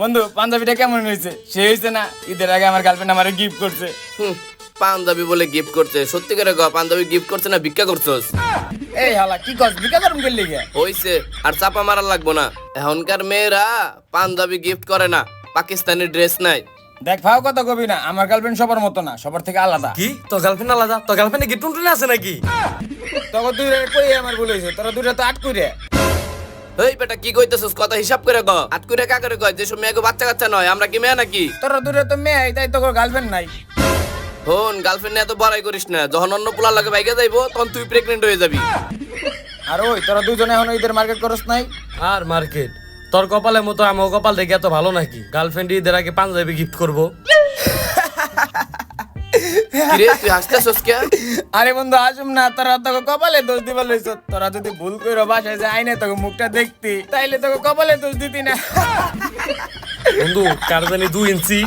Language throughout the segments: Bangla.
বন্ধু পাঞ্জাবিটা কেমন হয়েছে? সে হয়েছে না ঈদের আগে আমার গার্লফ্রেন্ড আমারে গিফট করছে। পাঞ্জাবি বলে গিফট করছে। সত্যি করে গ পাঞ্জাবি গিফট করছে না ভিক্ষা করছস? এই হালা কি কস বিকা গরম করলি গে হইছে আর চাপা মারা লাগবো না। এখনকার মেয়েরা পাঞ্জাবি গিফট করে না পাকিস্তানি ড্রেস নাই। দেখ ভাও কথা কবি না আমার গার্লফ্রেন্ড সবার মতো না সবার থেকে আলাদা। কি? তো গার্লফ্রেন্ড আলাদা? তো গার্লফ্রেন্ডে কি টুনটুনি আছে নাকি? তখন তুই কই আমার ভুল হয়েছে তোরা দুইটা তো আট করে এই বেটা কি কইতেছস? কথা হিসাব করে গ আট করে কা করে কয় যে সব মেয়েকে বাচ্চা কাচ্চা নয় আমরা কি মেয়ে নাকি? তোরা দুটা তো মেয়ে তাই তো গার্লফ্রেন্ড নাই। হন গার্লফ্রেন্ড এত বড়াই করিস না। যখন অন্য পোলা লাগে বাইকে যাইবো তখন তুই প্রেগনেন্ট হয়ে যাবি। আর ওই তোরা দুজনে এখন ঈদের মার্কেট করস নাই? আর মার্কেট তোর কপালের মতো আমার কপাল দেখে এত ভালো নাকি? গার্লফ্রেন্ড ঈদের আগে পাঞ্জাবি গিফট করব। কিরে তুই হাসতেছস কে? আরে বন্ধু আসুম না তোরা তোকে কপালে দোষ দিবা লইছ। তোরা যদি ভুল বাসায় আইনে তোকে মুখটা দেখতি। তাইলে তোকে কপালে দোষ দিতি না। বন্ধু কার জানি দুই ইঞ্চি।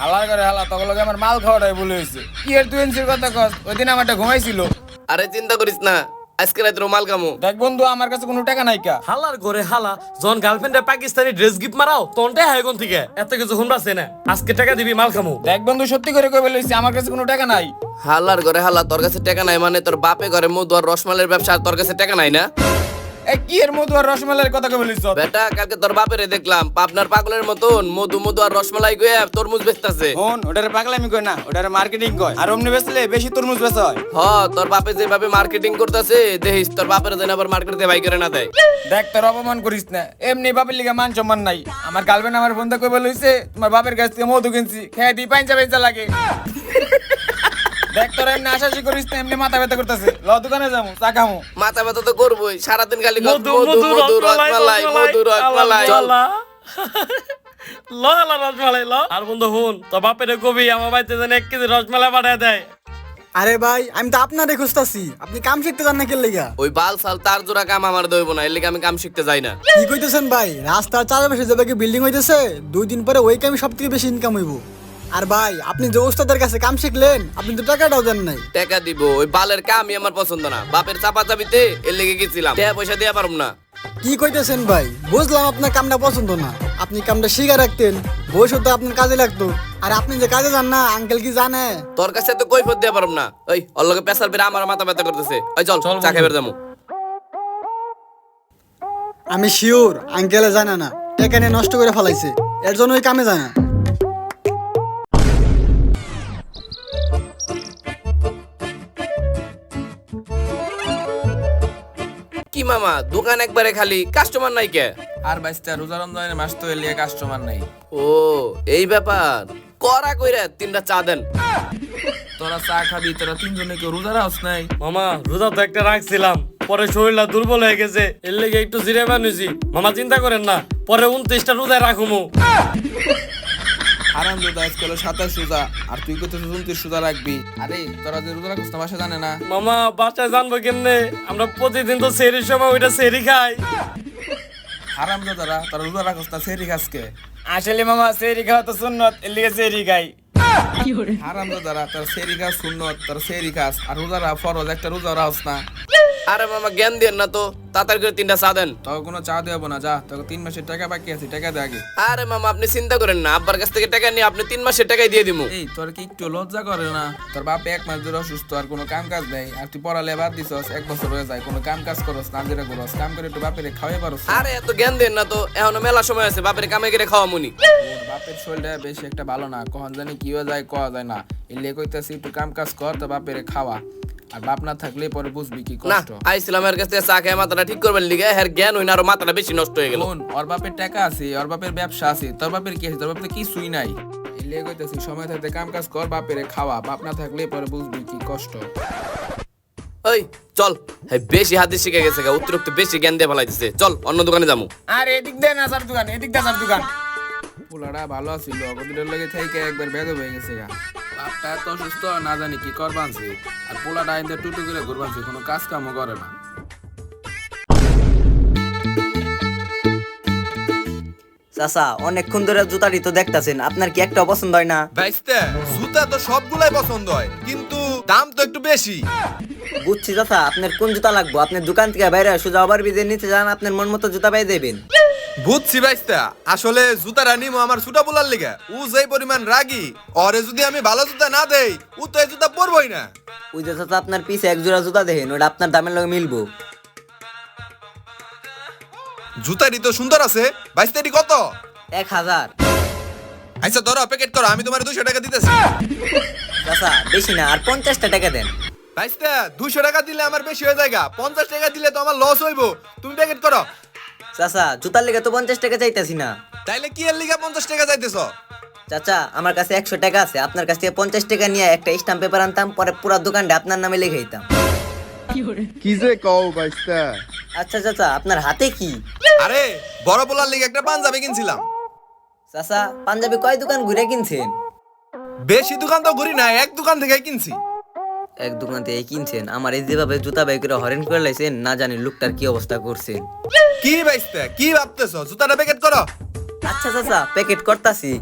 হালার করে হালা লগে আমার মাল খাওয়াটাই ভুল হয়েছে কি এর তুই এনসির কথা কস? ওই দিন আমারটা ঘুমাইছিল। আরে চিন্তা করিস না। আজকে রাতে মাল কামো দেখ বন্ধু আমার কাছে কোনো টাকা নাই কা। হালার ঘরে হালা জন গার্লফ্রেন্ডে পাকিস্তানি ড্রেস গিফট মারাও তন্টে হাই কোন থেকে? এত কিছু হুমরাছে না আজকে টাকা দিবি মাল খামু। দেখ বন্ধু সত্যি করে কই বলেছি আমার কাছে কোনো টাকা নাই। হালার ঘরে হালা তোর কাছে টাকা নাই মানে তোর বাপে ঘরে মধু আর রসমালের ব্যবসা আর তোর কাছে টাকা নাই না? কি এর মধু আর রসমালাইয়ের কথা কই বলিস বেটা কালকে তোর বাপেরে দেখলাম পাবনার পাগলের মতন মধু মধু আর রসমালাই তরমুজ বেচতাছে। ফোন ওটারে পাগলামি কই না ওটারে মার্কেটিং কয়। আর অমনি বেচলে বেশি তরমুজ বেচা হয়। হ তোর বাপে যেভাবে মার্কেটিং করতেছে দেখিস তোর বাপের যেন আবার মার্কেটে বাই করে না দেয়। দেখ তোর অপমান করিস না। এমনি বাপের লিগে মান সম্মান নাই। আমার গার্লফ্রেন্ড আমার ফোন কই বলিছে তোমার বাপের কাছ থেকে মধু কিনছি খেয়ে দি পাইঞ্চা পাইঞ্চা লাগে। দেখ তোর এমনি আশাশি করিস না এমনি মাথা ব্যথা করতেছে। ল দোকানে যাব চা খামু। মাথা ব্যথা তো করবোই সারাদিন খালি মধু মধু রসমালাই মধু রসমালাই চল। ল হালা রসমালাই ল আর বন্ধু হুন তো বাপের কবি আমার বাড়িতে যেন এক কেজি রসমালাই পাঠায় দেয়। আরে ভাই আমি তো আপনারে খুঁজতাছি। আপনি কাম শিখতে যান না কে লেগা? ওই বাল সাল তার জোড়া কাম আমার দইব না এর লিগে আমি কাম শিখতে যাই না। কি কইতেছেন ভাই রাস্তার চারপাশে যে কি বিল্ডিং হইতেছে দুই দিন পরে ওই কামে সব থেকে বেশি ইনকাম হইব। আর ভাই আপনি যে ওস্তাদের কাছে কাম শিখলেন আপনি তো টাকাটাও দেন নাই। টাকা দিব ওই বালের কামই আমার পছন্দ না। বাপের চাপা চাবিতে এর লেগে গেছিলাম। টাকা পয়সা দেয়া পারব না। কি কইতেছেন ভাই? বুঝলাম আপনার কামটা পছন্দ না। আপনি কামটা শিখে রাখতেন ভবিষ্যতে আপনার কাজে লাগতো। আর আপনি যে কাজে যান না আঙ্কেল কি জানে? তোর কাছে তো কৈফত দেয়া পারব না। ওই ওর লগে পেশাল বেরা আমার মাথা ব্যথা করতেছে। ওই চল চল চা। খাইবার যাব আমি শিওর আঙ্কেলে জানে না। টাকা নিয়ে নষ্ট করে ফেলাইছে। এর জন্য ওই কামে যায় না। মামা দোকান একবারে খালি কাস্টমার নাই কে? আর বাইশটা রোজা রমজানের মাস তো এলিয়ে কাস্টমার নাই। ও এই ব্যাপার। করা কইরা তিনটা চা দেন। তোরা চা খাবি তোরা তিনজনে কেউ রোজা রাখস নাই। মামা রোজা তো একটা রাখছিলাম পরে শরীরটা দুর্বল হয়ে গেছে। এর লেগে একটু জিরে বানিয়েছি। মামা চিন্তা করেন না পরে উনত্রিশটা রোজায় রাখুমু। আরাম রোজা আজকে হলো সাতাশ রোজা। আর তুই কত উনত্রিশ রোজা রাখবি। আরে তোরা যে রোজা রাখস না বাসা জানে না। মামা বাসায় জানব কেমনে? আমরা প্রতিদিন তো সেরির সময় ওইটা সেরি খাই। আরাম রোজারা তোরা রোজা রাখস না সেরি খাসকে আসলে মামা সেরি খাওয়া তো সুন্নত এর লিগে সেরি খাই। আরাম রোজারা তোর সেরি খাস সুন্নত তোর সেরি খাস। আর রোজারা ফরজ একটা রোজা রাখস না। আরে মামা জ্ঞান দেন না তো। তাড়াতাড়ি করে তিনটা চা দেন। তোকে কোনো চা দেবো না যা। তোকে তিন মাসের টাকা বাকি আছে টাকা দে আগে। আরে মামা আপনি চিন্তা করেন না। আব্বার কাছ থেকে টাকা নিয়ে আপনি তিন মাসের টাকাই দিয়ে দিমু। এই তোর কি একটু লজ্জা করে না? তোর বাপ এক মাস ধরে অসুস্থ আর কোনো কাম কাজ নেই। আর তুই পড়ালে বাদ দিছস এক বছর হয়ে যায় কোনো কাম কাজ করস না যেটা করস। কাম করে একটু বাপের খাওয়াই পারস আরে এত জ্ঞান দেন না তো। এখনও মেলা সময় আছে বাপের কামে করে খাওয়া মুনি বাপের শরীরটা বেশি একটা ভালো না। কখন জানি কি হয়ে যায় কওয়া যায় না। এলে কইতাছি একটু কাম কাজ কর তো বাপের খাওয়া। আর বাপ না থাকলে পরে বুঝবি কি না কষ্ট। আইছিলাম এর কাছ চা খেয়ে মাথাটা ঠিক করবেন লিগে হ্যার জ্ঞান হই না আরও মাথাটা বেশি নষ্ট হয়ে গেল। শোন ওর বাপের টাকা আছে ওর বাপের ব্যবসা আছে তোর বাপের কি আছে? তোর বাপের কিছুই নাই। এলে কইতাছি সময় থাকতে কাম কাজ কর বাপের খাওয়া বাপ না থাকলে পরে বুঝবি কি কষ্ট। ওই চল হ্যাঁ বেশি হাতে শিখে গেছে গা অতিরিক্ত বেশি জ্ঞান দিয়ে ফেলাইতেছে। চল অন্য দোকানে যাব আর এদিক দেন আসার দোকান এদিক দিয়ে আসার দোকান। পোলাটা ভালো আছিল অগদিনের লগে থেকে একবার বেদ হয়ে গেছে গা। বাপটা এত অসুস্থ না জানি কি করবানছে। আর পোলাটা আইন্দা টুটু করে ঘুরবানছে কোনো কাজ কামও করে না। চাচা অনেকক্ষণ ধরে জুতাটি তো দেখতাছেন আপনার কি একটা পছন্দ হয় না? জুতা তো সবগুলাই পছন্দ হয় কিন্তু দাম তো একটু বেশি। বুঝছি চাচা আপনার কোন জুতা লাগবো? আপনার দোকান থেকে বাইরে সোজা আবার বিজে নিতে যান আপনার মন মতো জুতা পাই দেবেন বুঝছি ভাইস্তা আসলে নিমো আমার ছুটা বলার লিগা। ও যেই পরিমাণ রাগি ওরে যদি আমি ভালো জুতা না দেই ও তো এই জুতা পরবই না। ওই যে চাচা আপনার পিছে এক জোড়া জুতা দেখেন ওটা আপনার দামের লগে মিলবো। জুতাটি তো সুন্দর আছে বাইস্তাটি কত? এক হাজার। আচ্ছা ধরো প্যাকেট করো আমি তোমার দুশো টাকা দিতেছি। চাচা বেশি না আর পঞ্চাশটা টাকা দেন। বাইস্তা দুশো টাকা দিলে আমার বেশি হয়ে যায়গা পঞ্চাশ টাকা দিলে তো আমার লস হইব। তুমি প্যাকেট করো। চাচা জুতার লেগে তো পঞ্চাশ টাকা চাইতেছি না। তাইলে কি এর লিগা পঞ্চাশ টাকা যাইতেছ চাচা আমার কাছে একশো টাকা আছে। আপনার কাছ থেকে পঞ্চাশ টাকা নিয়ে একটা স্টাম্প পেপার আনতাম পরে পুরো দোকানটা আপনার নামে লিখে দিতাম। কি যে কও বাইস্তা? আচ্ছা চাচা আপনার হাতে কি? আরে বড় বলার লিগে একটা পাঞ্জাবি কিনছিলাম। চাচা পাঞ্জাবি কয় দোকান ঘুরে কিনছেন? বেশি দোকান তো ঘুরি না এক দোকান থেকে কিনছি। এক দোকান থেকে কিনছেন। আমার এই যেভাবে জুতা বাই করে হরেন করে লাইছেন না জানি লোকটার কি অবস্থা করছেন কি বাইস্তা? কি ভাবতেছ? জুতাটা প্যাকেট করো। আচ্ছা চাচা প্যাকেট করতাছি।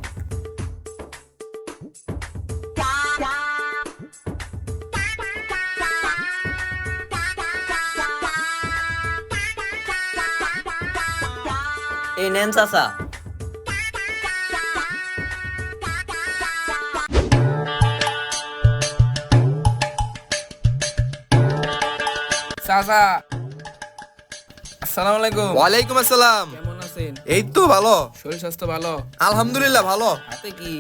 এই নেন চাচা। চাচা। আসসালামু আলাইকুম। ওয়ালাইকুম আসসালাম। কেমন আছেন? এই তো ভালো। শরীর স্বাস্থ্য ভালো? আলহামদুলিল্লাহ ভালো। হাতে কি?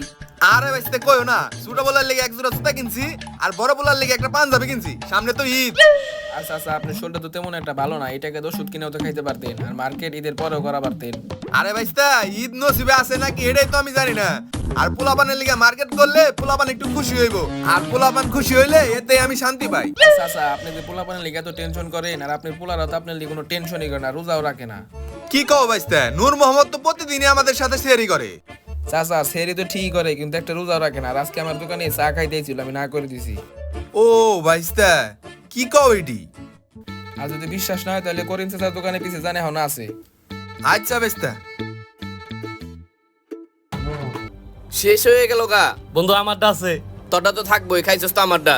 আরে বাইস্তে কইও না। ছোট বলার লিগে এক জোড়া জুতা কিনছি আর বড় বলার লিগে একটা পাঞ্জাবি কিনছি। সামনে তো ঈদ। আচ্ছা আচ্ছা শরীরটা তো তেমন একটা ভালো না এটাকে তো ওষুধ কিনেও তো খাইতে পারতেন আর মার্কেট ঈদের পরেও করা পারতেন। আরে বাইস্তা ঈদ নসিবে আছে নাকি এটাই তো আমি জানি না। আর পোলাপানের লিগে মার্কেট করলে পোলাপান একটু খুশি হইব আর পোলাপান খুশি হইলে এতে আমি শান্তি পাই। আচ্ছা আচ্ছা আপনি যে পোলাপানের লিগে এত টেনশন করেন আর আপনার পোলারা তো আপনার লিগে কোনো টেনশনই করে না রোজাও রাখে না। কি কও বাইস্তা নূর মোহাম্মদ তো প্রতিদিনই আমাদের সাথে শেয়ারই করে। চাচা সেরি তো ঠিক করে কিন্তু একটা রোজাও রাখে না আর আজকে আমার দোকানে চা খাইতে ছিল আমি না করে দিছি। ও বাইস্তা কি কও এটি? আর যদি বিশ্বাস না হয় তাহলে করিম চাচার দোকানে পিছে জানে এখন আছে। আচ্ছা বাইস্তা শেষ হয়ে গেল গা। বন্ধু আমারটা আছে। তোরটা তো থাকবোই খাইছস তো আমারটা।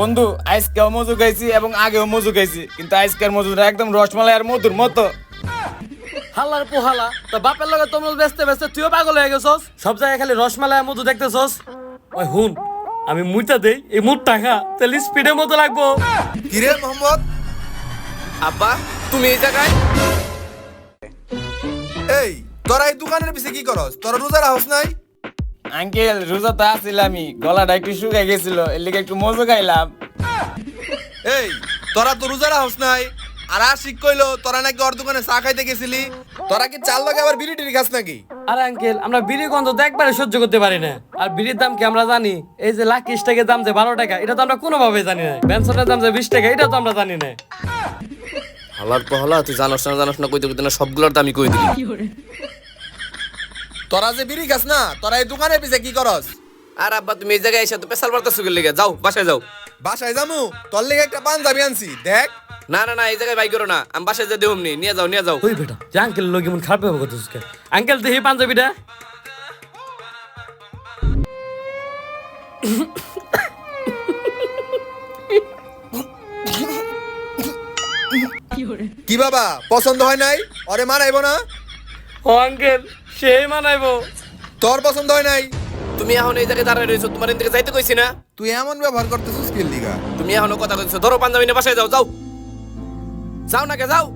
বন্ধু আজকেও মজু খাইছি এবং আগেও মজু খাইছি কিন্তু আজকের মজুটা একদম রসমালাই আর মধুর মতো। হাল্লার পোহালা তো বাপের লগে তোমরা ব্যস্ত ব্যস্ত তুইও পাগল হয়ে গেছস? সব জায়গায় খালি রসমালাই আর মধু দেখতেছস? ওই হুন আমি মুইটা দেই এই মুঠ টাকা তাহলে স্পিডের মতো লাগবো। কিরে মোহাম্মদ? আব্বা তুমি এই জায়গায়? এই তোরা এই দোকানের পিছে কি করস? তোরা রোজার হাউস নাই? আঙ্কেল রোজা তো আসছিলামই গলাটা একটু শুকাই গেছিল এর লিগে একটু মজু খাইলাম। এই তোরা তো রোজার হাউস নাই? আর আশিক কইলো তোরা নাকি ওর দোকানে চা খাইতে গেছিলি? তোরা কি চাল লগে আবার বিড়ি টিড়ি খাস নাকি? আরে আঙ্কেল আমরা বিড়ি গন্ধ তো একবারে সহ্য করতে পারি না। আর বিড়ির দাম কি আমরা জানি? এই যে লাখ টাকার দাম যে বারো টাকা এটা তো আমরা কোনোভাবে জানি না। বেনসনের দাম যে বিশ টাকা এটা তো আমরা জানি না। হালার পহলা তুই জানোস না জানোস না কইতে কইতে না সবগুলোর দামই কই দিলি। তোরা যে বিড়ি খাস না তোরা এই দোকানে পিছে কি করস? আর আব্বা তুমি এই জায়গায় এসে তো পেশাল বার্তা সুগের লেগে? যাও বাসায় যাও। বাসায় যামু? তোর লেগে একটা পাঞ্জাবি আনছি দেখ। না না না এই জায়গায় বাই করো না। আমি বাসায় যে দেবনি নিয়ে যাও নিয়ে যাও। ওই বেটা যে আঙ্কেল লোক এমন খারাপ ব্যবহার করতেছিস কেন? আঙ্কেল দেখি পাঞ্জাবিটা। কি বাবা পছন্দ হয় নাই? ওরে মানাইবো না? ও আঙ্কেল সেই মানাইবো। তোর পছন্দ হয় নাই? তুমি এখন এই জায়গায় দাঁড়ায় রয়েছো তোমার এদিকে যাইতে কইছি না। তুই এমন ব্যবহার করতেছিস কি লিগা তুমি এখনও কথা কইছো ধরো পাঞ্জাবি নিয়ে বাসায় যাও যাও। যাও না কে যাও।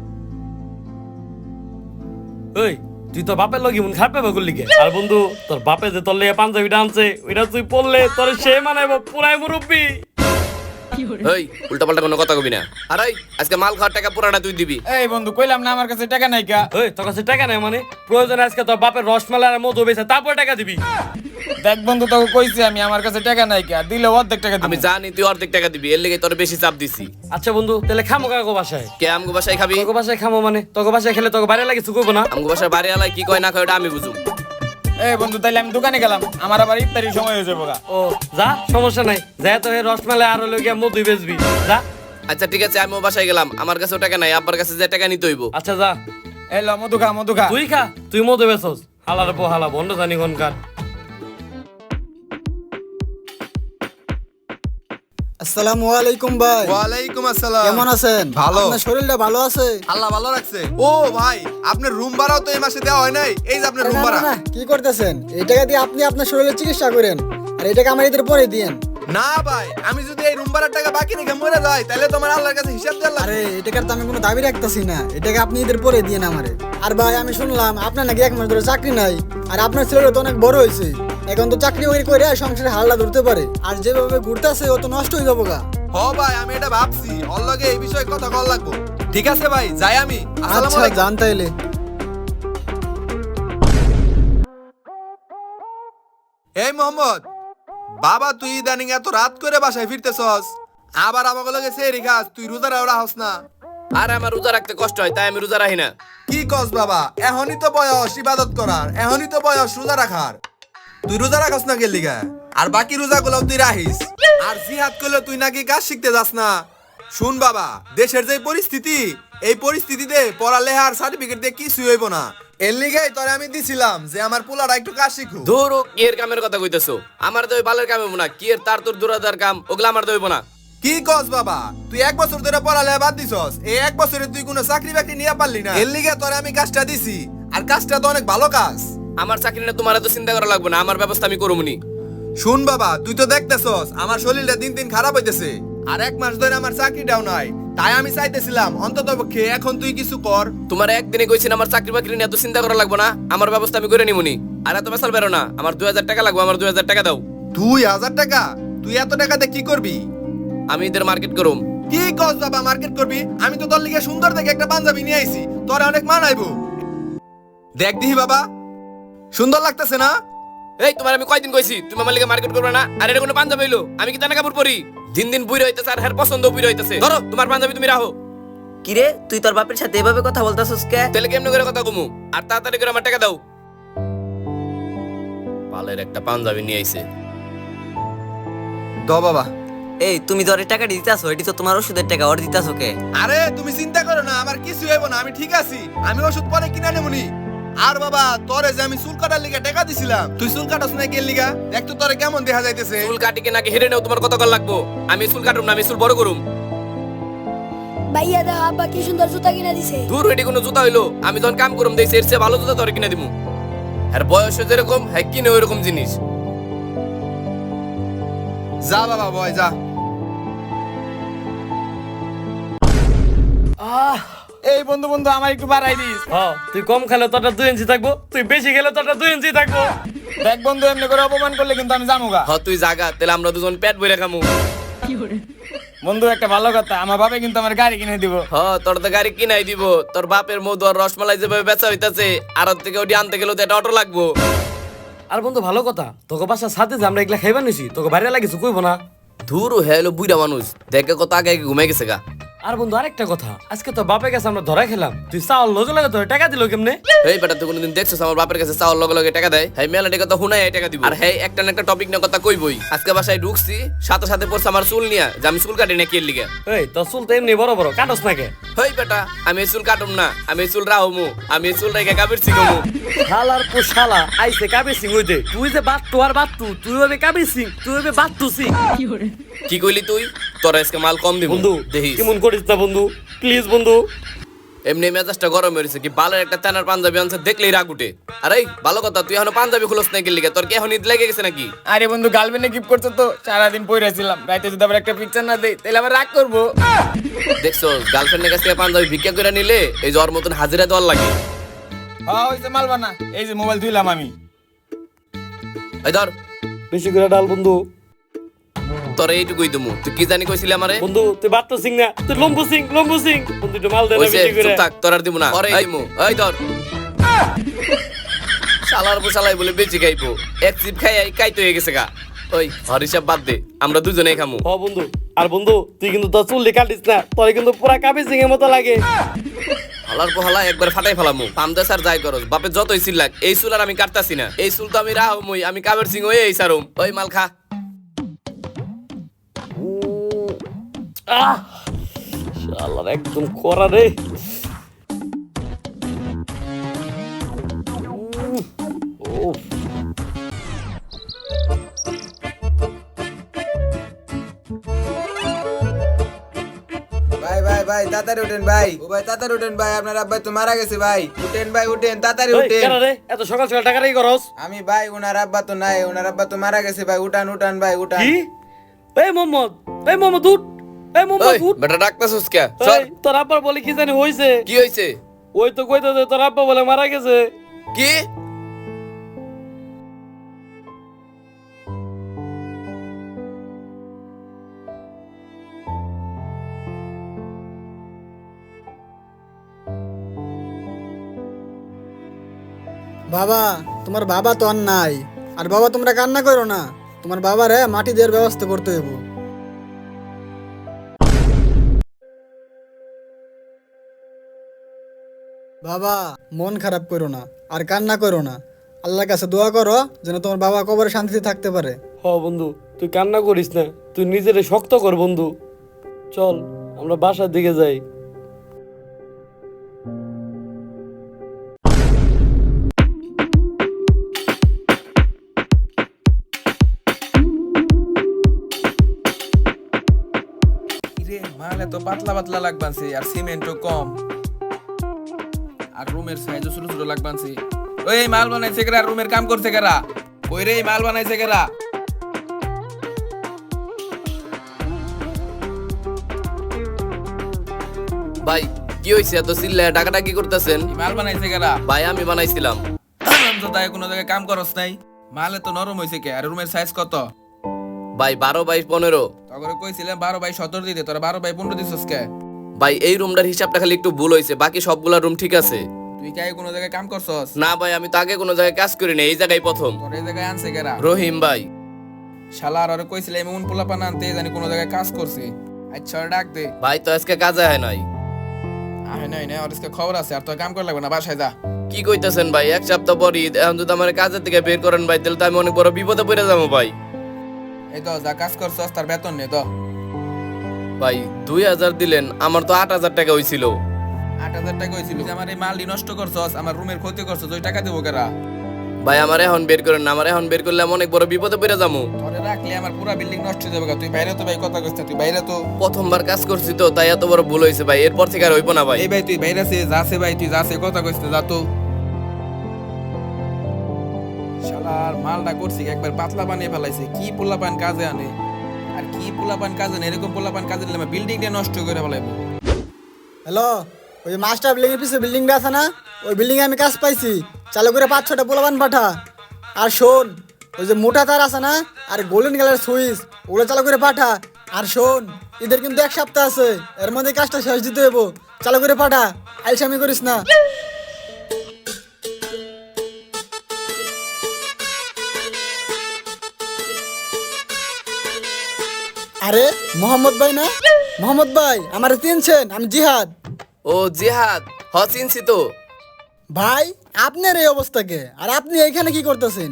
ওই তুই তো বাপের লগি মন খারাপ ব্যবহার গুলিকে কে? আর বন্ধু তোর বাপে যে তোর লেগে পাঞ্জাবিটা আনছে ওইটা তুই পড়লে তোর সে মানে পুরাই মুরব্বী। এই উল্টা কোনো কথা কবি না। আর এই আজকে মাল খাওয়ার টাকা পুরাটা তুই দিবি। এই বন্ধু কইলাম না আমার কাছে টাকা নাই কা। ওই তোর কাছে টাকা নাই মানে? প্রয়োজন আজকে তোর বাপের রসমালাই আর মধু বেছে তারপর টাকা দিবি। দেখ বন্ধু তোকে কইছি আমি আমার কাছে টাকা নাই কা। দিলে অর্ধেক টাকা আমি দিবি। জানি তুই অর্ধেক টাকা দিবি এর লেগে তোর বেশি চাপ দিছি। আচ্ছা বন্ধু তাহলে খামো কাকো বাসায়। কে আমগো বাসায় খাবি? তোকে বাসায় খামো মানে? তোকে বাসায় খেলে তোকে বাইরে লাগে চুকবো না? আমগো বাসায় বাড়ি আলাই কি কয় না কয় ওটা আমি বুঝুম এই বন্ধু তাইলে আমি দোকানে গেলাম। আমার আবার ইফতারির সময় হয়ে যাব গা। ও যা সমস্যা নাই। যাই তো এই রসমালাই আর হলো গিয়া মধুই বেচবি। যা। আচ্ছা ঠিক আছে আমি ও বাসায় গেলাম। আমার কাছেও টাকা নাই আব্বার কাছে যে টাকা নিতে হইব। আচ্ছা যা। এ ল মধু খা মধু খা। তুই খা তুই মধু বেচস। হালার পো হালা বন্ধ জানি কোনকার। আসসালামু আলাইকুম ভাই। ওয়ালাইকুম আসসালাম। কেমন আছেন? ভালো। আপনার শরীরটা ভালো আছে? আল্লাহ ভালো রাখছে। ও ভাই আপনার রুম ভাড়াও তো এই মাসে দেওয়া হয় নাই। এই যে আপনার রুম না, ভাড়া। না, কি করতেছেন? এই টাকা দিয়ে আপনি আপনার শরীরের চিকিৎসা করেন। আর এই টাকা আমার এদের পরে দিয়েন। না ভাই আমি যদি এই রুম ভাড়ার টাকা বাকি রেখে মরে যাই তাহলে তোমার আল্লাহর কাছে হিসাব দেওয়া লাগবে। আরে এই টাকার তো আমি কোনো দাবি রাখতেছি না। এটাকে আপনি এদের পরে দিয়েন আমারে। আর ভাই আমি শুনলাম আপনার নাকি এক মাস ধরে চাকরি নাই আর আপনার ছেলেটা তো অনেক বড় হয়েছে। এখন তো চাকরি বাকরি করে সংসারে হাল্লা ধরতে পারে। আর যেভাবে ঘুরতেছে ও তো নষ্ট হয়ে যাব গা। হ ভাই আমি এটা ভাবছি। ওর লগে এই বিষয়ে কথা কল লাগবো। ঠিক আছে ভাই যাই আমি। আসসালামু আচ্ছা আলাইকুম। জান তাইলে। এই মোহাম্মদ বাবা তুই ইদানিং এত রাত করে বাসায় ফিরতেছস। আবার আমাকে লগে সেরি খাস তুই রোজা রাওড়া হস না। আর আমার রোজা রাখতে কষ্ট হয় তাই আমি রোজা রাখি না। কি কস বাবা এখনই তো বয়স ইবাদত করার এখনই তো বয়স রোজা রাখার। তুই রোজা রাখস না গেলি গা। আর বাকি রোজা গুলো তুই রাখিস। আর জিহাদ করলে তুই নাকি কাজ শিখতে যাস না। শুন বাবা দেশের যে পরিস্থিতি এই পরিস্থিতিতে পড়ালেখার সার্টিফিকেট দিয়ে কিছু হইব না। এর লিগেই তোরে আমি দিছিলাম যে আমার একটু কাজ শিখু ধরো কি এর কামের কথা কইতেছো? আমার তো ওই বালের কাম হইবো না কি এর তার তোর দুরাদার কাম ওগুলো আমার তো হইবো না। কি কস বাবা তুই এক বছর ধরে পড়ালেখা বাদ দিছস এই এক বছরে তুই কোনো চাকরি বাকরি নিয়ে পারলি না। এর লিগে তোরে আমি কাজটা দিছি আর কাজটা তো অনেক ভালো কাজ। আমার চাকরি না তোমার তো চিন্তা করা লাগবে না আমার ব্যবস্থা আমি করবনি শুন বাবা তুই তো দেখতেছস আমার শরীরটা দিন দিন খারাপ হইতেছে। আর এক মাস ধরে আমার চাকরিটাও নাই তাই আমি চাইতেছিলাম অন্তত পক্ষে এখন তুই কিছু কর। তোমার একদিনে কইছেন আমার চাকরি বাকরি নিয়ে এত চিন্তা করা লাগবে না আমার ব্যবস্থা আমি করে নিমুনি। আর এত বেসাল বেরো না আমার দুই হাজার টাকা লাগবে আমার দুই হাজার টাকা দাও। দুই হাজার টাকা? তুই এত টাকা টাকাতে কি করবি? আমি এদের মার্কেট করুম। কি কস বাবা মার্কেট করবি? আমি তো তোর লিগে সুন্দর দেখে একটা পাঞ্জাবি নিয়ে আইছি তোরা অনেক মানাইবো। দেখ দিহি বাবা। সুন্দর লাগতেছে না? এই তোমার আমি কয়দিন কইছি? তুমি আমার লিগে মার্কেট করবে না? আর এটা কোনো পাঞ্জাবি হইল? আমি কি জানা কাপড় পরি? দিন দিন বুড়ি হইতেছে আর হের পছন্দ বুড়ি হইতেছে। ধরো তোমার পাঞ্জাবি তুমি রাখো। কিরে তুই তোর বাপের সাথে এভাবে কথা বলতাছস কে? তাহলে কেমনে করে কথা কমু? আর তাড়াতাড়ি করে আমার টাকা দাও। পালের একটা পাঞ্জাবি নিয়ে আইছে। দ বাবা। এই তুমি ধরে টাকা দিতাছো এটি তো তোমার ওষুধের টাকা ওর দিতাছো কে? আরে তুমি চিন্তা করো না আমার কিছু হইব না আমি ঠিক আছি। আমি ওষুধ পরে কিনা নেবনি আর বাবা তোরে যে আমি চুল কাটার লিগে টাকা দিছিলাম তুই চুল কাটাস না কে লিগা? দেখ তো তোরে কেমন দেখা যাইতেছে? চুল কাটিকে নাকি হেরে নেও তোমার কত কল লাগবো? আমি চুল কাটুম না আমি চুল বড় করুম। ভাইয়া দা আব্বা কি সুন্দর জুতা কিনা দিছে। দূর এটি কোনো জুতা হইল আমি যখন কাম করুম দেখছি এর চেয়ে ভালো জুতা তোর কিনে দিমু। আর বয়স যেরকম হ্যাঁ কিনে ওইরকম জিনিস। যা বাবা বয় যা। এই বন্ধু বন্ধু আমার একটু বাড়াই দিস। হ তুই কম খেলে তোরটা দুই ইঞ্চি থাকব তুই বেশি খেলে তোরটা দুই ইঞ্চি থাকব। দেখ বন্ধু এমনি করে অপমান করলে কিন্তু আমি জামুগা। হ তুই জাগা তাহলে আমরা দুজন পেট বইরে খামু। বন্ধু একটা ভালো কথা আমার বাবা কিন্তু আমার গাড়ি কিনে দিব। হ তোর তো গাড়ি কিনাই দিব। তোর বাপের মধু আর রসমালাই যেভাবে বেচা হইতাছে আর ওর থেকে ওটি আনতে গেলেও তো একটা অটো লাগবো। আর বন্ধু ভালো কথা তোকে বাসার সাথে যে আমরা এগুলা খাইবা নিছি তোকে বাইরে লাগিস কইবো না। ধুর হ্যালো বুইরা মানুষ। দেখে কত আগে আগে ঘুমাই গেছে গা। আর বন্ধু আরেকটা কথা। আজকে তো বাপের কাছে আমরা ধরা খেলাম। তুই চাউল লগে লগে তোর টাকা দিল কেমনে? এই বেটা তুই কোনদিন দেখছিস আমার বাপের কাছে চাওয়ার লগে লগে টাকা দেয়? হ্যাঁ মেলা টাকা তো হুনাই টাকা দিব। আর হ্যাঁ একটা না একটা টপিক নিয়ে কথা কইবই। আজকে বাসায় ঢুকছি সাথে সাথে পড়ছে আমার চুল নিয়ে। যে আমি চুল কাটি না কে লিগে? এই তোর চুল তো এমনি বড় বড় কাটস না কে হই বেটা আমি চুল কাটুম না। আমি চুল রাহমু। আমি চুল রেখে কাবির পো শালা আইছে কাবির সিং হইতে তুই যে বাট্টু আর বাট্টু তুই হবে কাবির সিং তুই হবে বাট্টু সিং। কি কইলি তুই? তোর আজকে মাল কম দিব। বন্ধু দেখিস। কেমন করিস না বন্ধু প্লিজ বন্ধু। এমনি মেজাজটা গরম হয়েছে কি বালের একটা চানার পাঞ্জাবি আনছে দেখলেই রাগ উঠে। আরে ভালো কথা তুই এখনও পাঞ্জাবি খুলস না গেলি তোর কি এখন ঈদ লেগে গেছে নাকি? আরে বন্ধু গার্লফ্রেন্ডে গিফট করছ তো সারাদিন পইরাছিলাম রাইতে যদি আবার একটা পিকচার না দেই তাহলে আবার রাগ করব। দেখছ গার্লফ্রেন্ডের কাছ থেকে পাঞ্জাবি ভিক্ষা করে নিলে এই জ্বর মতন হাজিরা দেওয়ার লাগে। হ্যাঁ হয়েছে মালবা না এই যে মোবাইল ধুইলাম আমি। এই ধর। বেশি করে ডাল বন্ধু। তোর এইটুকুই তুমি তুই কি জানি কইছিলি আমারে? বন্ধু তুই বাট্টু সিং না তুই লম্বু সিং লম্বু সিং। বন্ধু একটু মাল দে না বেশি করে। থাক তোর আর দিব না। ওরে দিমু। এই ধর। শালার বলে বেঁচে খাইবো। এক চিপ খাই আই কাইতে হয়ে গেছে গা। ওই বাদ দে আমরা দুজনেই খামু। হ বন্ধু। আর বন্ধু তুই কিন্তু তোর চুল কাটিস না তোর কিন্তু পুরা কাবির সিং এর মতো লাগে। হালার পোহালা একবার ফাটাই ফেলামু। পামদা স্যার যাই করস। বাপে যতই চিল লাগ এই চুল আর আমি কাটতাছি না। এই চুল তো আমি রাহমই আমি কাবের সিং হয়ে এই সারুম। ওই মাল খা। শালার একদম করা রে। উফ। তাড়াতাড়ি উঠেন ভাই। ও ভাই তাড়াতাড়ি উঠেন ভাই আপনার আব্বাই তো মারা গেছে ভাই। উঠেন ভাই উঠেন তাড়াতাড়ি উঠেন। রে? এত সকাল সকাল টাকা করস? আমি ভাই ওনার আব্বা তো নাই ওনার আব্বা তো মারা গেছে ভাই। উঠান উঠান ভাই উঠান। কি? এই মোহাম্মদ এই মোহাম্মদ উঠ। এই মোহাম্মদ ওই বেটা ডাকতাছিস কে? চল। তোর আব্বার বলে কি জানি হইছে? কি হইছে? ওই তো কইতে তোর আব্বা বলে মারা গেছে। কি? বাবা তোমার বাবা তো আর নাই। আর বাবা তোমরা কান্না করো না। তোমার বাবারে মাটি দেওয়ার ব্যবস্থা করতে হইব। বাবা মন খারাপ করো না আর কান্না করো না। আল্লাহর কাছে দোয়া করো যেন তোমার বাবা কবরে শান্তিতে থাকতে পারে। হ বন্ধু তুই কান্না করিস না তুই নিজেরে শক্ত কর বন্ধু। চল আমরা বাসার দিকে যাই। রে মাল এত পাতলা পাতলা লাগবানছে আর সিমেন্টও কম। আর রুমের সাইজও ছোট ছোট লাগবানছে ওই মাল বানাইছে কেরা? রুমের কাম করছে কেরা? কই রে মাল বানাইছে কেরা? ভাই কি হইছে? এত চিল্লায় ডাকাটা কি করতেছেন মাল বানাইছে কেরা? ভাই আমি বানাইছিলাম। তো তাই কোনো জায়গায় কাম করস নাই। মালে তো নরম হইছে কে? আর রুমের সাইজ কত? ভাই বারো বাইশ পনেরো। তখন কইছিলাম বারো বাই সতেরো দিতে। তোরা বারো বাই পনেরো দিছিস কে? ভাই এই রুমটার হিসাবটা খালি একটু ভুল হয়েছে বাকি সবগুলা রুম ঠিক আছে। তুই কি আগে কোনো জায়গায় কাম করছস? না ভাই আমি তো আগে কোনো জায়গায় কাজ করি না এই জায়গায় প্রথম। তোর এই জায়গায় আনছে কেরা? রহিম ভাই। শালা আর কইছিলাম এমন পোলাপান আনতে জানি কোনো জায়গায় কাজ করছে। আচ্ছা ওরে ডাক দে। ভাই তো আজকে কাজে হয় নাই। আহে নাই না ওর আজকে খবর আছে আর তোর কাম করে লাগবে না বাসায় যা। কি কইতাছেন ভাই এক সপ্তাহ পর ঈদ এখন যদি আমার কাজের থেকে বের করেন ভাই তাহলে তো আমি অনেক বড় বিপদে পড়ে যাব ভাই। এই তো যা কাজ করছস তার বেতন নে তো ভাই দুই হাজার দিলেন আমার তো আট হাজার টাকা হয়েছিল আট হাজার টাকা হয়েছিল যে আমার এই মালটি নষ্ট করছস আমার রুমের ক্ষতি করছস ওই টাকা দেবো কেরা? ভাই আমার এখন বের করেন না আমার এখন বের করলে আমি অনেক বড় বিপদে পড়ে যাব। তোরে রাখলে আমার পুরো বিল্ডিং নষ্ট হয়ে যাবে তুই বাইরে তো ভাই কথা কইছিস তুই বাইরে তো প্রথমবার কাজ করছি তো তাই এত বড় ভুল হয়েছে ভাই এরপর থেকে আর হইব না ভাই। এই ভাই তুই বাইরে আছে যাছে ভাই তুই যাছে কথা কইছিস যা তো। শালার মালটা করছি একবার পাতলা বানিয়ে ফেলাইছে কি পোলাপান কাজে আনে? আর কি পোলাপান কাজে আনে এরকম পোলাপান কাজে নিলে বিল্ডিংটা নষ্ট করে ফেলাইবো হ্যালো, ওই যে মাস্টার বিল্ডিং এর পিছনে বিল্ডিংটা আছে না? ওই বিল্ডিং আমি কাজ পাইছি। চালু করে পাঁচ ছটা পোলাবান পাঠা। আর শোন, ওই যে মোটা তার আছে না, আর গোল্ডেন কালার সুইচ ওগুলো চালু করে পাঠা। আর শোন এদের কিন্তু এক সপ্তাহ আছে, এর মধ্যে কাজটা শেষ দিতে হইব। চালু করে পাঠা আইসামি করিস না। আরে মোহাম্মদ ভাই না? মোহাম্মদ ভাই আমার চিনছেন আমি জিহাদ। ও জিহাদ। হ চিনছি তো। ভাই আপনার এই অবস্থাকে আর আপনি এখানে কি করতেছেন?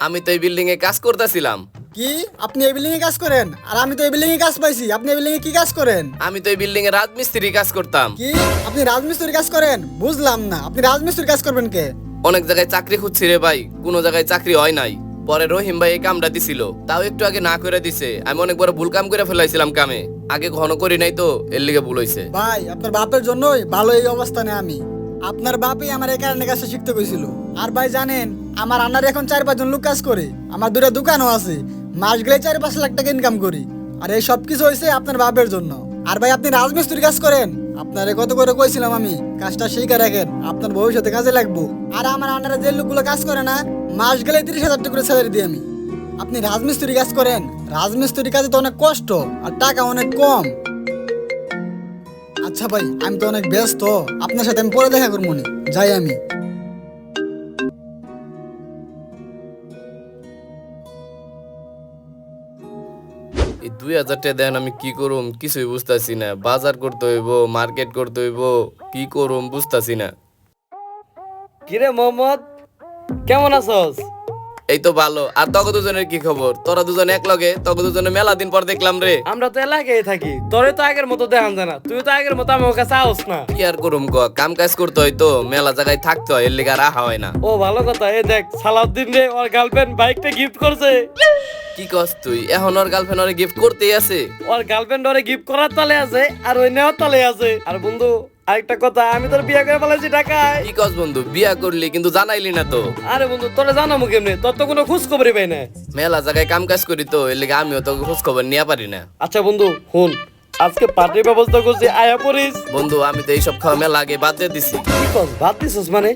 আমি তো এই বিল্ডিং এ কাজ করতেছিলাম। কি? আপনি এই বিল্ডিং এ কাজ করেন? আর আমি তো এই বিল্ডিং এ কাজ পাইছি আপনি এই বিল্ডিং এ কি কাজ করেন? আমি তো এই বিল্ডিং এ রাজমিস্ত্রি কাজ করতাম। কি? আপনি রাজমিস্ত্রি কাজ করেন? বুঝলাম না। আপনি রাজমিস্ত্রির কাজ করবেন কে? অনেক জায়গায় চাকরি খুঁজছি রে ভাই কোনো জায়গায় চাকরি হয় নাই। পরে রহিম ভাই এই কামটা দিছিল। তাও একটু আগে না করে দিছে। আমি অনেক বড় ভুল কাম করে ফেলাইছিলাম কামে। আগে ঘন করি নাই তো, এর লিগে ভুল হইছে। ভাই, আপনার বাপের জন্যই ভালো এই অবস্থানে আমি। আপনার বাপই আমার এই কারণে কাজটা শিখতে কইছিল আর ভাই জানেন, আমার আন্নার এখন চার পাঁচজন লোক কাজ করে। আমার দুটা দোকানও আছে। মাস গেলে চার পাঁচ লাখ টাকা ইনকাম করি। আর এই সব কিছু হয়েছে আপনার বাপের জন্য। আর ভাই, আপনি রাজমিস্ত্রি কাজ করেন? আপনারে কত করে কইছিলাম আমি? কাজটা শিখে রাখেন, আপনার ভবিষ্যতে কাজে লাগবো। আর আমার আন্ডারে যে লোকগুলো কাজ করে না, মাস গেলে তিরিশ হাজার টাকা করে স্যালারি দিই আমি। আপনি রাজমিস্ত্রি কাজ করেন, রাজমিস্ত্রি কাজে তো অনেক কষ্ট আর টাকা অনেক কম। আচ্ছা ভাই, আমি তো অনেক ব্যস্ত, আপনার সাথে আমি পরে দেখা করব মনে যাই আমি। দুই হাজার টাকা দেন, আমি কি করুম? কিছুই বুঝতেছি না। বাজার করতে হইব, মার্কেট করতে হইব, কি করুম বুঝতেছি না। কিরে মোহাম্মদ, কেমন আছস? এই তো ভালো। আর তক দুজনের কি খবর? তোরা দুজন এক লগে তক দুজনে মেলা দিন পর দেখলাম রে। আমরা তো এলাকায় থাকি। তোরে তো আগের মতো দেখান জানা তুই তো আগের মতো আমার কাছে আওস না। কি আর করুম ক? কাম কাজ করতে হয় তো মেলা জায়গায় থাকতে হয় এর লিগে রাহা হয় না। ও ভালো কথা। এই দেখ সালাউদ্দিন রে ওর গার্লফ্রেন্ড বাইকটা গিফট করছে। কি কস তুই? এখন ওর গার্লফ্রেন্ড ওরে গিফট করতেই আছে। ওর গার্লফ্রেন্ড ওরে গিফট করার তালে আছে আর ওই নেওয়ার তালে আছে। আর বন্ধু আরেকটা কথা আমি তোর বিয়ে করে ফেলেছি ঢাকায়। কি কস বন্ধু বিয়া করলি কিন্তু জানাইলি না তো। আরে বন্ধু তোরে জানাব কেমনে? তোর তো কোনো খোঁজ খবরই পাই না। মেলা জায়গায় কাম কাজ করি তো এর লেগে আমিও তোকে খোঁজ খবর নিয়ে পারি না। আচ্ছা বন্ধু হুন আজকে পার্টির ব্যবস্থা করছি আয়া পড়িস। বন্ধু আমি তো এইসব খাওয়া মেলা আগে বাদ দিয়ে দিছি। কি কস ভাত দিছস মানে?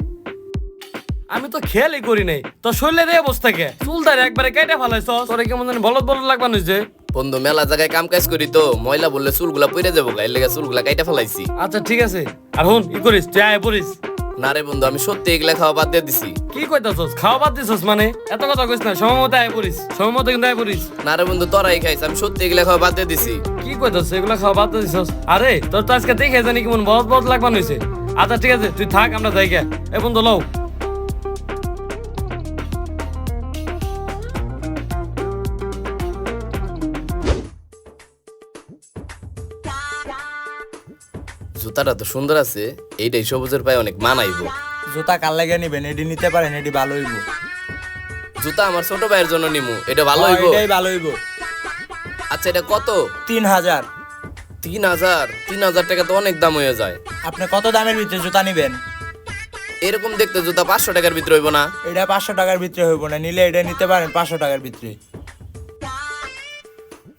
আমি তো খেয়ালই করি নাই। তোর শরীরের এই অবস্থা কে? চুলদার একবারে কেটে ফেলাইছ তোরে কেমন জানি বলদ বলদ লাগবান হইছে বন্ধু মেলা জায়গায় কাম কাজ করি তো ময়লা বললে চুলগুলা পইরে যাব গা এর লেগে চুলগুলা কাইটা ফেলাইছি। আচ্ছা ঠিক আছে। আর হুন ই করিস তুই আয়া পড়িস না রে বন্ধু আমি সত্যি এগুলা খাওয়া বাদ দিয়ে দিছি। কি কইতাছস খাওয়া বাদ দিছস মানে? এত কথা কইস না সময় মতো আয় পড়িস সময় মতো কিন্তু আয় পড়িস না রে বন্ধু তোরাই খাইছ আমি সত্যি এগুলা খাওয়া বাদ দিয়ে দিছি। কি কইতাছস এগুলা খাওয়া বাদ দিছস? আরে তোর তো আজকে দেখে জানি কেমন বলদ বলদ লাগবান হইছে। আচ্ছা ঠিক আছে তুই থাক আমরা যাই গে এ বন্ধু লও। জুতাটা তো সুন্দর আছে এইটাই সবুজের পায়ে অনেক মানাইবো। জুতা কার লাগে নিবেন? এটি নিতে পারেন এটি ভালো হইব। জুতা আমার ছোট ভাইয়ের জন্য নিমু এটা ভালো হইবো? এটাই ভালো হইব। আচ্ছা এটা কত? তিন হাজার। তিন হাজার? তিন হাজার টাকা তো অনেক দাম হয়ে যায়। আপনি কত দামের ভিতরে জুতা নিবেন? এরকম দেখতে জুতা পাঁচশো টাকার ভিতরে হইব না? এটা পাঁচশো টাকার ভিতরে হইব না নিলে এটা নিতে পারেন পাঁচশো টাকার ভিতরে।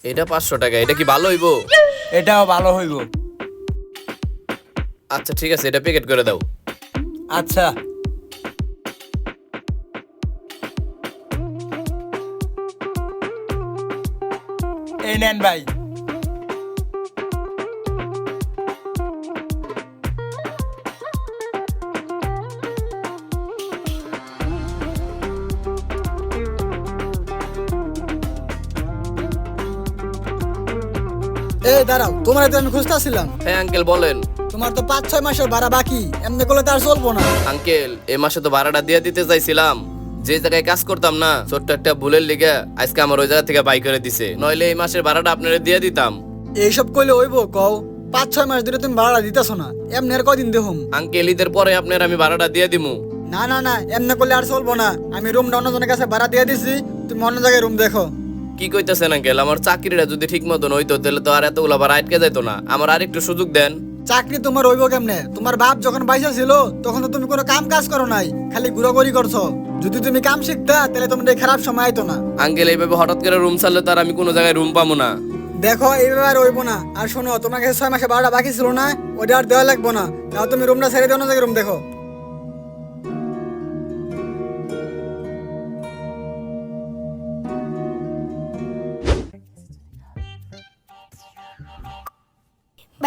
এটা পাঁচশো টাকা এটা কি ভালো হইবো? এটাও ভালো হইব। আচ্ছা ঠিক আছে এটা প্যাকেট করে দাও। আচ্ছা। এই নেন ভাই। এই দাঁড়াও তোমার আমি খুঁজতেছিলাম। হ্যাঁ আঙ্কেল বলেন। তোমার তো পাঁচ ছয় মাসের ভাড়া বাকি এমনি করলে তো আর চলবো না। আঙ্কেল এ মাসে তো ভাড়াটা দিয়ে দিতে চাইছিলাম। যে জায়গায় কাজ করতাম না ছোট্ট একটা ভুলের লিগে আজকে আমার ওই জায়গা থেকে বাই করে দিছে। নইলে এই মাসের ভাড়াটা আপনারা দিয়ে দিতাম। এইসব কইলে হইব কও। পাঁচ ছয় মাস ধরে তুমি ভাড়া দিতেছো না এমনি আর কদিন দেহুম আঙ্কেল ঈদের পরে আপনার আমি ভাড়াটা দিয়ে দিমু। না না না এমনি করলে আর চলবো না। আমি রুমটা অন্যজনের কাছে ভাড়া দিয়ে দিছি তুমি অন্য জায়গায় রুম দেখো। কি কইতেছেন আঙ্কেল? আমার চাকরিটা যদি ঠিক মতন হইতো তাহলে তো আর এতগুলো ভাড়া আটকে যেত না। আমার আর একটু সুযোগ দেন। চাকরি তোমার হইব কেমনে? তোমার বাপ যখন বাইসা ছিল তখন তো তুমি কোনো কাম কাজ করো নাই খালি ঘুরাঘুরি করছ। যদি তুমি কাম শিখতা তাহলে তোমার এই খারাপ সময় আইতো না। আঙ্কেল এইভাবে হঠাৎ করে রুম ছাড়লে তার আমি কোনো জায়গায় রুম পাবো না। দেখো এইভাবে আর হইব না। আর শোনো তোমার কাছে ছয় মাসে বারোটা বাকি ছিল না ওটা আর দেওয়া লাগবো না। তাও তুমি রুমটা ছেড়ে দেওয়া না জায়গায় রুম দেখো।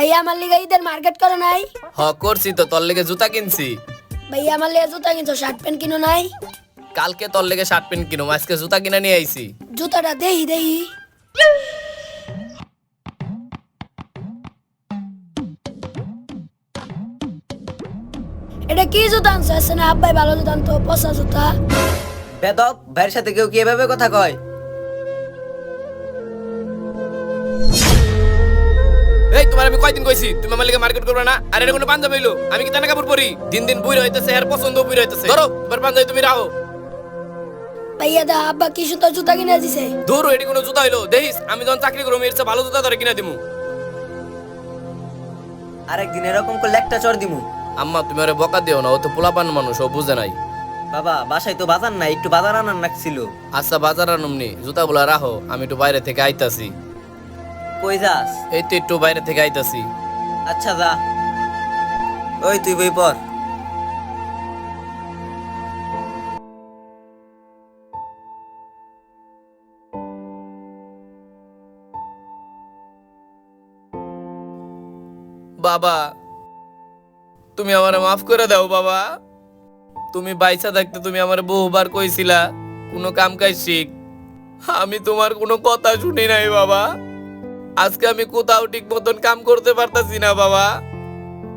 ভাইয়া আমার লিগে ঈদের মার্কেট করো নাই। হ করছি তো তোর লেগে জুতা কিনছি। ভাইয়া আমার লিগে জুতা কিনছো শার্ট প্যান্ট কিনো নাই? কালকে তোর লেগে শার্ট প্যান্ট কিনো আজকে জুতা কিনে নিয়ে আইছি। জুতাটা দেহি দেহি। এটা কি জুতা আনছো? এসে না আব্বাই ভালো জুতা আনতো পচা জুতা। বেদব ভাইয়ের সাথে কেউ কি এভাবে কথা কয়? তোমার আমি কয়দিন কইছি? তুমি আমার লেগে মার্কেট করবে না? আর এটা কোনো পাঞ্জাবি হইল? আমি কি তেনা কাপড় পরি? দিন দিন বুইরা হইতেছে আর পছন্দ বুইরা হইতেছে। ধরো। তোমার পাঞ্জাবি তুমি রাখো। ভাইয়া দা আব্বা কি সুন্দর জুতা কিনে দিছে? ধরো এটি কোনো জুতা হইল। দেখিস আমি যখন চাকরি করব এর চেয়ে ভালো জুতা ধরে কিনা দিমু। আরেকদিন এরকম করলে একটা চর দিমু। আম্মা তুমি ওরে বকা দিও না ও তো পোলাপান মানুষ ও বুঝে নাই। বাবা বাসায় তো বাজার নাই একটু বাজার আনার নাকছিল আচ্ছা বাজার আনুমনি জুতাগুলা রাখো আমি একটু বাইরে থেকে আইতাছি। কই যাস? এই তো একটু বাইরে থেকে আইতাছি। আচ্ছা যা। ওই তুই বই পর বাবা তুমি আমারে মাফ করে দাও বাবা। তুমি বাইসা থাকতে তুমি আমারে বহুবার কইছিলা কোনো কাম কাজ শিখ। আমি তোমার কোনো কথা শুনি নাই বাবা। আজকে আমি কোথাও ঠিক মতন কাম করতে পারতাছি না, বাবা।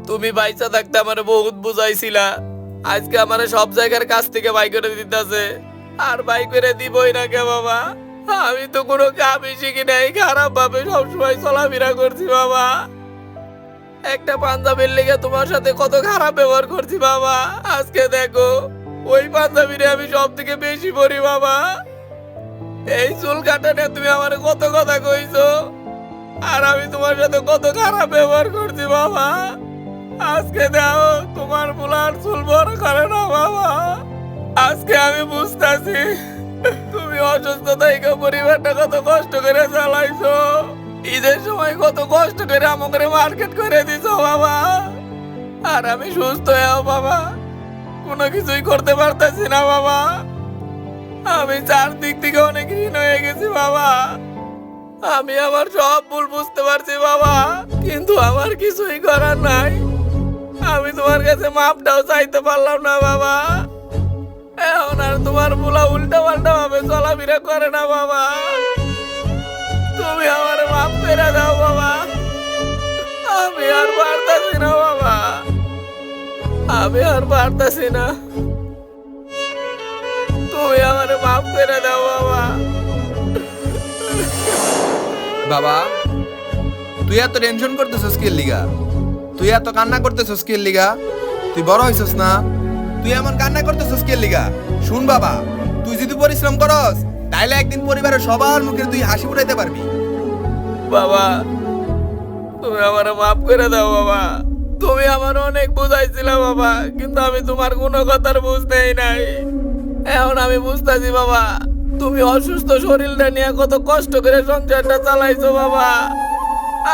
তুমি বাইসা থাকতে আমারে বহুত বুঝাইছিলা। আজকে আমারে সব জায়গার কাছ থেকে বাই করে দিতেছে। আর বাই করে দিবই না কে, বাবা? আমি তো কোনো কামই শিখি নাই খারাপ ভাবে সবসময় চলাফেরা করছি, বাবা। একটা পাঞ্জাবির লেগে তোমার সাথে কত খারাপ ব্যবহার করছি, বাবা। আজকে দেখো, ওই পাঞ্জাবিরে আমি সব থেকে বেশি পড়ি, বাবা। এই চুল কাটা নিয়ে তুমি আমার কত কথা কইছো? আর আমি তোমার সাথে কত খারাপ ব্যবহার করছি, বাবা। আজকে দাও তোমার বুলার চুল বড় করে না, বাবা। আজকে আমি বুঝতেছি, তুমি অসুস্থ থেকে পরিবারটা কত কষ্ট করে চালাইছো। ঈদের সময় কত কষ্ট করে আমাকে মার্কেট করে দিছো, বাবা। আর আমি সুস্থ হয়েও, বাবা, কোনো কিছুই করতে পারতাছি না, বাবা। আমি চারদিক থেকে অনেক ঋণ হয়ে গেছি, বাবা। আমি আমার সব ভুল বুঝতে পারছি, বাবা। কিন্তু আমার কিছুই করার নাই। আমি তোমার কাছে মাপটাও চাইতে পারলাম না, বাবা। এখন আর তোমার বুলা উল্টা পাল্টা ভাবে চলাফেরা করে না, বাবা। তুমি আমার মাপ করে দাও, বাবা। আমি আর পারতাছি না, বাবা। আমি আর পারতাছি না। তুমি আমার মাফ করে দাও, বাবা। বাবা। তুই এত টেনশন করতেছস কি লিগা? তুই এত কান্না করতেছস কি লিগা? তুই বড় হইছস না? তুই এমন কান্না করতেছস কি লিগা? শুন বাবা, তুই যদি পরিশ্রম করস, তাইলে একদিন পরিবারের সবার মুখে তুই হাসি ফুটাইতে পারবি। বাবা, তুমি আমার মাফ করে দাও বাবা। তুমি আমার অনেক বুঝাইছিলে বাবা, কিন্তু আমি তোমার কোনো কথার বুঝতেই নাই। এখন আমি বুঝতেছি বাবা। তুমি অসুস্থ শরীরটা নিয়ে কত কষ্ট করে সংসারটা চালাইছো বাবা।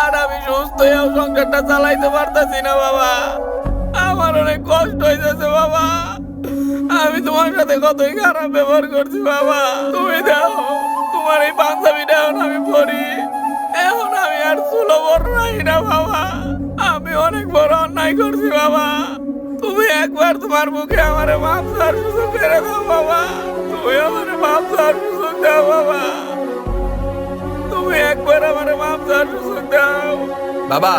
আর আমি সুস্থ হয়েও সংসারটা চালাইতে পারতাছি না বাবা। আমার অনেক কষ্ট হইতেছে বাবা। আমি তোমার সাথে কতই খারাপ ব্যবহার করছি বাবা। তুমি দাও তোমার এই পাঞ্জাবিটা এখন আমি পরি এখন আমি আর চুলো বড় না বাবা। আমি অনেক বড় অন্যায় করছি বাবা। একবার তোমার মুখে আমার মাপ দেওয়ার সুযোগ করে দাও বাবা। তুমি আমার মাপ দেওয়ার সুযোগ দাও বাবা। তুমি একবার আমার মাপ দেওয়ার সুযোগ দাও। বাবা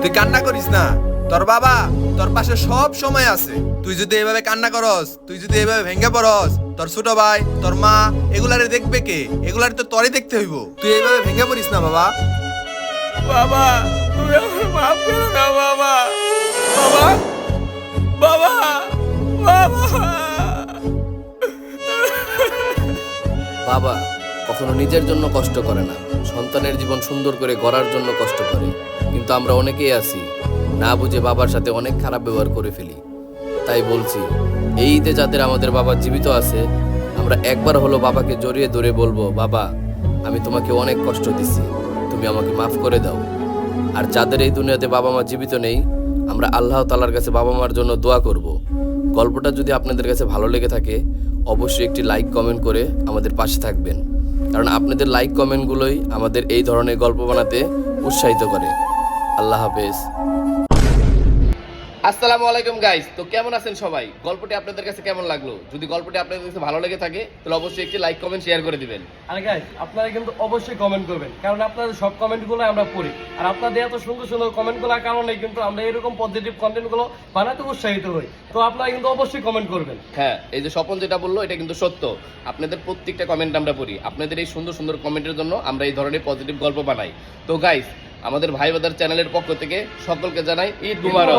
তুই কান্না করিস না। তোর বাবা তোর পাশে সব সময় আছে। তুই যদি এভাবে কান্না করস তুই যদি এভাবে ভেঙে পড়স তোর ছোট ভাই তোর মা এগুলারে দেখবে কে? এগুলারে তো তোরই দেখতে হইব। তুই এইভাবে ভেঙে পড়িস না বাবা। বাবা তুমি আমার মাফ করে দাও বাবা। বাবা বাবা বাবা। বাবা, কখনো নিজের জন্য কষ্ট করে না। সন্তানের জীবন সুন্দর করে গড়ার জন্য কষ্ট করে। কিন্তু আমরা অনেকেই আছি, না বুঝে বাবার সাথে অনেক খারাপ ব্যবহার করে ফেলি। তাই বলছি, এই ঈদে যাদের আমাদের বাবা জীবিত আছে, আমরা একবার হলো বাবাকে জড়িয়ে ধরে বলব, বাবা, আমি তোমাকে অনেক কষ্ট দিছি। তুমি আমাকে মাফ করে দাও। আর যাদের এই দুনিয়াতে বাবা মা জীবিত নেই আমরা আল্লাহ তালার কাছে বাবা মার জন্য দোয়া করব। গল্পটা যদি আপনাদের কাছে ভালো লেগে থাকে, অবশ্যই একটি লাইক কমেন্ট করে আমাদের পাশে থাকবেন। কারণ আপনাদের লাইক কমেন্টগুলোই আমাদের এই ধরনের গল্প বানাতে উৎসাহিত করে। আল্লাহ হাফেজ। আসসালামু আলাইকুম গাইস তো কেমন আছেন সবাই? গল্পটি আপনাদের কাছে কেমন লাগল? যদি গল্পটি আপনাদের কাছে ভালো লেগে থাকে তাহলে অবশ্যই একটি লাইক কমেন্ট শেয়ার করে দিবেন। আর গাইজ আপনারা কিন্তু অবশ্যই কমেন্ট করবেন কারণ আপনাদের সব কমেন্টগুলো আমরা পড়ি। আর আপনাদের এত সুন্দর সুন্দর কমেন্টগুলোর কারণে কিন্তু আমরা এরকম পজিটিভ কন্টেন্টগুলো বানাতে উৎসাহিত হই। তো আপনারা কিন্তু অবশ্যই কমেন্ট করবেন। হ্যাঁ এই যে স্বপন যেটা বলল এটা কিন্তু সত্য। আপনাদের প্রত্যেকটা কমেন্ট আমরা পড়ি। আপনাদের এই সুন্দর সুন্দর কমেন্টের জন্য আমরা এই ধরনের পজিটিভ গল্প বানাই। তো গাইস আমাদের ভাই বাদার চ্যানেলের পক্ষ থেকে সকলকে জানাই ঈদ মুবারক।